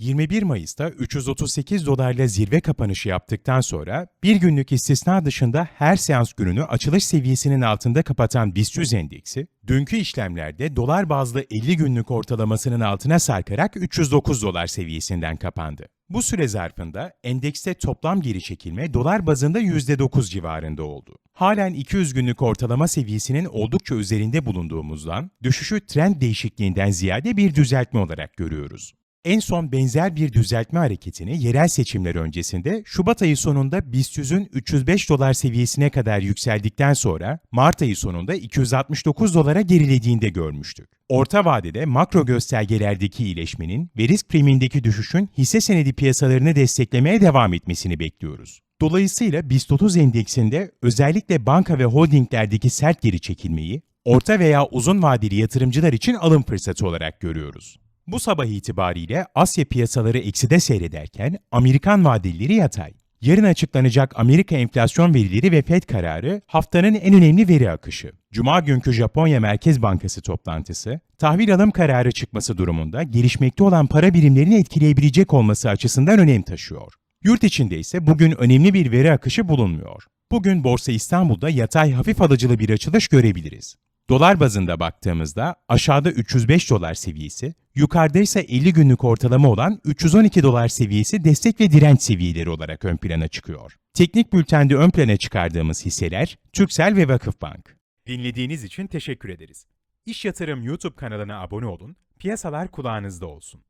21 Mayıs'ta 338 dolarla zirve kapanışı yaptıktan sonra bir günlük istisna dışında her seans gününü açılış seviyesinin altında kapatan BIST 100 endeksi, dünkü işlemlerde dolar bazlı 50 günlük ortalamasının altına sarkarak 309 dolar seviyesinden kapandı. Bu süre zarfında endekste toplam geri çekilme dolar bazında %9 civarında oldu. Halen 200 günlük ortalama seviyesinin oldukça üzerinde bulunduğumuzdan düşüşü trend değişikliğinden ziyade bir düzeltme olarak görüyoruz. En son benzer bir düzeltme hareketini yerel seçimler öncesinde Şubat ayı sonunda BIST 100'ün 305 dolar seviyesine kadar yükseldikten sonra Mart ayı sonunda 269 dolara gerilediğinde görmüştük. Orta vadede makro göstergelerdeki iyileşmenin ve risk primindeki düşüşün hisse senedi piyasalarını desteklemeye devam etmesini bekliyoruz. Dolayısıyla BIST 30 endeksinde özellikle banka ve holdinglerdeki sert geri çekilmeyi orta veya uzun vadeli yatırımcılar için alım fırsatı olarak görüyoruz. Bu sabah itibariyle Asya piyasaları ekside seyrederken Amerikan vadelileri yatay. Yarın açıklanacak Amerika enflasyon verileri ve FED kararı haftanın en önemli veri akışı. Cuma günkü Japonya Merkez Bankası toplantısı, tahvil alım kararı çıkması durumunda gelişmekte olan para birimlerini etkileyebilecek olması açısından önem taşıyor. Yurt içinde ise bugün önemli bir veri akışı bulunmuyor. Bugün Borsa İstanbul'da yatay hafif alıcılı bir açılış görebiliriz. Dolar bazında baktığımızda aşağıda 305 dolar seviyesi, yukarıda ise 50 günlük ortalama olan 312 dolar seviyesi destek ve direnç seviyeleri olarak ön plana çıkıyor. Teknik bültende ön plana çıkardığımız hisseler Türksel ve Vakıfbank. Dinlediğiniz için teşekkür ederiz. İş Yatırım YouTube kanalına abone olun, piyasalar kulağınızda olsun.